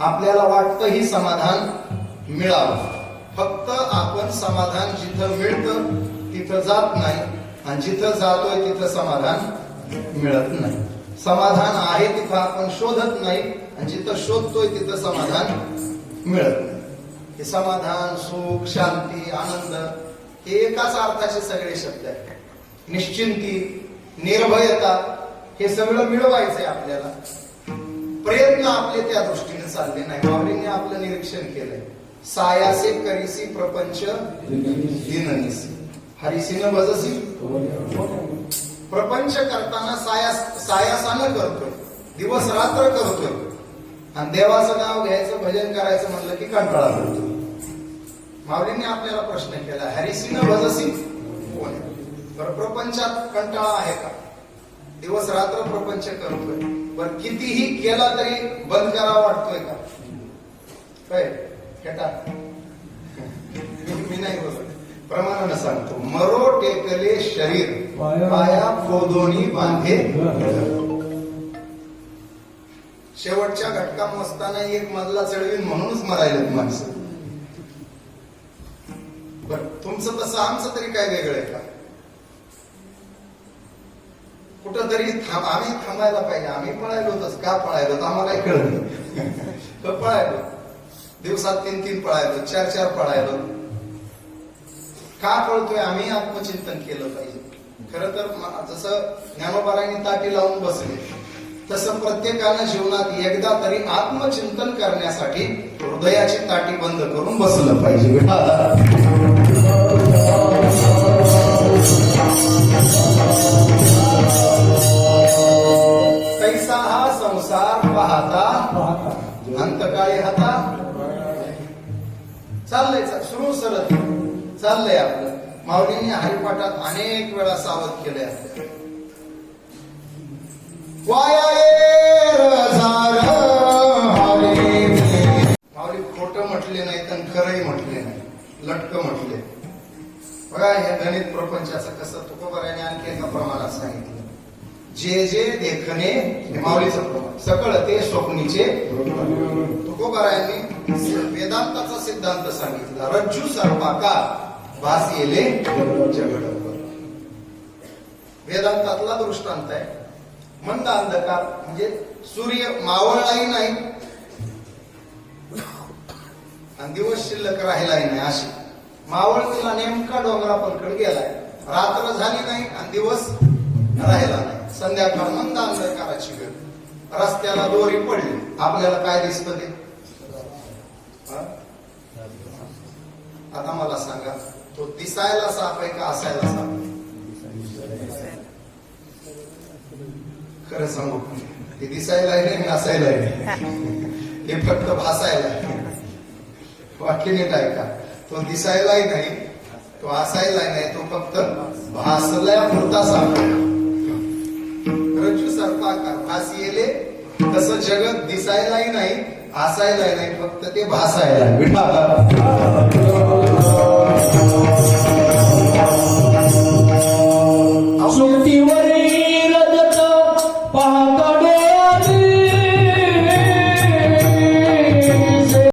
आपल्याला वाटतं ही समाधान मिळावं. फक्त आपण समाधान जिथं मिळतं तिथं जात नाही. आणि जिथं जातोय तिथं समाधान मिळत नाही. समाधान आहे तिथं आपण शोधत नाही. आणि जिथं शोधतोय तिथं समाधान मिळत नाही. हे समाधान सुख शांती आनंद हे एकाच अर्थाचे सगळे शब्द आहेत. निश्चिंती निर्भयता हे सगळं मिळवायचंय आपल्याला. प्रयत्न आपले त्या दृष्टीने चालले नाही. माऊलींनी आपलं निरीक्षण केलंय. सायासे करीसी प्रपंच दिननिसी हरिसीन भजसी प्रपंच करताना सायास सायासानं करतोय दिवस रात्र करतोय आणि देवाचं नाव घ्यायचं भजन करायचं म्हणलं की कंटाळा करतो. माऊलींनी आपल्याला प्रश्न केला हरिसीनं भजसी कोण? प्रपंचात कंटाळा आहे का? दिवस रात्र प्रपंच करतोय बर कितीही केला तरी बंद करावा वाटतोय का? काय? मी नाही बोलत. प्रमाणानं सांगतो. मरो टेकले शरीर. पाया खोदोनी बांधे. शेवटच्या घटका मस्ताना एक मजला चढवीन म्हणूनच मरायलेत माणसं. बर तुमचं तसं आमचं तरी काय वेगळं आहे का? कुठं तरी थांब आम्ही थांबायला पाहिजे. आम्ही पळायलो होतोच का पळायलो? तर आम्हाला कळलं तर पळायलो. दिवसात तीन तीन पळायलो चार चार पळायलो. का पळतोय? आम्ही आत्मचिंतन केलं पाहिजे. खर तर जसं ज्ञानोबारांनी ताटी लावून बसले तसं प्रत्येकानं जीवनात एकदा तरी आत्मचिंतन करण्यासाठी हृदयाची ताटी बंद करून बसलं पाहिजे. अंतकाळी हाता. चाललंय सुरू सरत चाललंय आपलं. माऊलींनी हरिपाठात अनेक वेळा सावध केले माऊली खोट म्हटले नाही तर खरंही म्हटले नाही. लटक म्हटले. बघा हे गणित प्रपंचाचं कसं तुकोबाराने आणखी एका प्रमाणात सांगितलं. जे जे देखणे माऊली सकळ ते स्वप्नीचे तुकोबारायांनी वेदांताचा सिद्धांत सांगितला. रज्जू सर्पाका भास येले वेदांतातला दृष्टांत आहे. मंद अंधकार म्हणजे सूर्य मावळलाही नाही. आणि दिवस शिल्लक राहिलाही नाही. अशी मावळ तिला नेमका डोंगरा पलकड गेलाय. रात्र झाली नाही आणि दिवस राहिला संध्याकाळ मंद अंधकाराची वेळ रस्त्याला दोरी पडली आपल्याला काय दिसतं ते? आता मला सांगा तो दिसायला साप आहे का असायला साप खरं सांगू ते दिसायला आहे नाही असायला हे फक्त भासायला वाटली वाक्य नीट ऐका. तो दिसायलाही नाही तो असायलाही नाही तो फक्त भासल्या पुरता साप रज्जू सर्पाकार भास येले तसं जगत दिसायलाही नाही असायलाही नाही फक्त ते भासायला. विठा